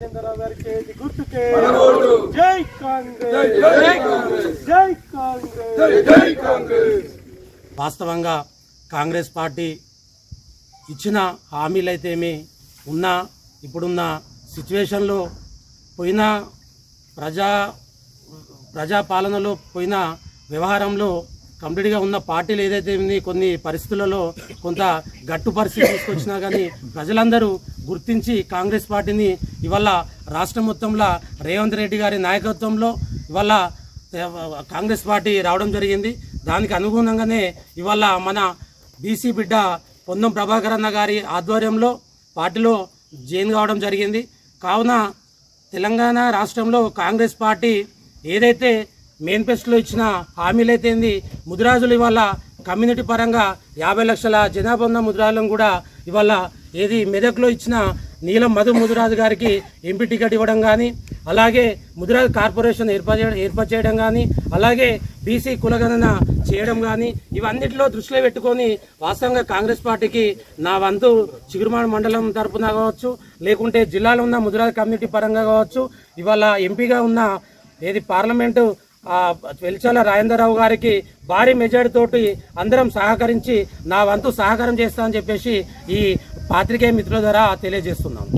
చంద్రరావు గారి చేతి గుర్తుకే. మనగోడు. జై కాంగ్రెస్. జై కాంగ్రెస్. జై కాంగ్రెస్. జై జై కాంగ్రెస్. వాస్తవంగా కాంగ్రెస్ పార్టీ ఇచ్చిన హామీలైతేమి ఉన్న ఇప్పుడున్న సిచ్యువేషన్లో పోయిన ప్రజా ప్రజాపాలనలో పోయిన వ్యవహారంలో కంప్లీట్గా ఉన్న పార్టీలు ఏదైతే ఉంది కొన్ని పరిస్థితులలో కొంత గట్టు పరిస్థితి తీసుకొచ్చినా కానీ ప్రజలందరూ గుర్తించి కాంగ్రెస్ పార్టీని ఇవాళ రాష్ట్ర మొత్తంలో రేవంత్ రెడ్డి గారి నాయకత్వంలో ఇవాళ కాంగ్రెస్ పార్టీ రావడం జరిగింది. దానికి అనుగుణంగానే ఇవాళ మన బీసీ బిడ్డ పొన్నం ప్రభాకర్ అన్న గారి ఆధ్వర్యంలో పార్టీలో జైన్ కావడం జరిగింది. కావున తెలంగాణ రాష్ట్రంలో కాంగ్రెస్ పార్టీ ఏదైతే మేనిఫెస్టోలో ఇచ్చిన హామీలైతే ఏంది ముదిరాజులు ఇవాళ కమ్యూనిటీ పరంగా యాభై లక్షల జనాభా ఉన్న ముదిరాజులను కూడా ఇవాళ ఏది మెదక్లో ఇచ్చిన నీలం మధు ముదురాజు గారికి ఎంపీ టికెట్ ఇవ్వడం కానీ అలాగే ముదురాజు కార్పొరేషన్ ఏర్పాటు చేయడం ఏర్పాటు చేయడం కానీ అలాగే బీసీ కులగణన చేయడం కానీ ఇవన్నిటిలో దృష్టిలో పెట్టుకొని వాస్తవంగా కాంగ్రెస్ పార్టీకి నా వంతు చిగురుమాడ మండలం తరపున కావచ్చు లేకుంటే జిల్లాలో ఉన్న ముదిరాజు కమ్యూనిటీ పరంగా కావచ్చు ఇవాళ ఎంపీగా ఉన్న ఏది పార్లమెంటు వెలిచాల రాజేంద్రరావు గారికి భారీ మెజార్టీ తోటి అందరం సహకరించి నా వంతు సహకారం చేస్తా అని చెప్పేసి ఈ పాత్రికేయ మిత్రుల ద్వారా తెలియజేస్తున్నాను